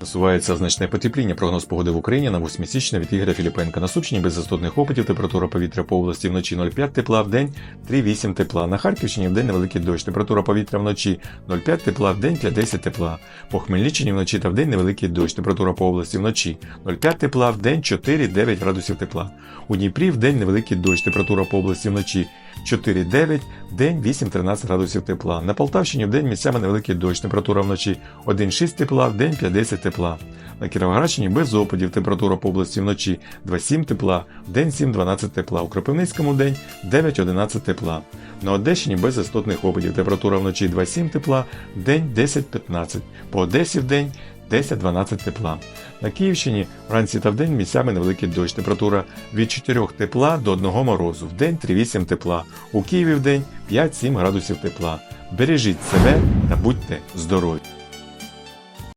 Насувається значне потепління. Прогноз погоди в Україні на 8 січня від Ігоря Філіпенка. На Сумщині без істотних опитів температура повітря по області вночі 0,5 тепла, в день 3,8 тепла. На Харківщині в день невеликий дощ. Температура повітря вночі 0,5 тепла, в день 5,10 тепла. По Хмельниччині вночі та в день невеликий дощ. Температура по області вночі 0,5 тепла, в день 4,9 градусів тепла. У Дніпрі в день невеликий дощ. Температура по області вночі 4,9, в день 8-13 градусів тепла. На Полтавщині в день місцями невеликий дощ. Температура вночі 1,6 тепла, в день 5,10 тепла. На Кіровоградщині без опадів. Температура по області вночі 2,7 тепла, в день 7-12 тепла. У Кропивницькому день 9-11 тепла. На Одещині без істотних опадів. Температура вночі 2,7 тепла, в день 10-15. По Одесі в день 10-12 тепла. На Київщині вранці та вдень місцями невеликий дощ. Температура від 4 тепла до 1 морозу. Вдень 3-8 тепла. У Києві вдень 5-7 градусів тепла. Бережіть себе та будьте здорові!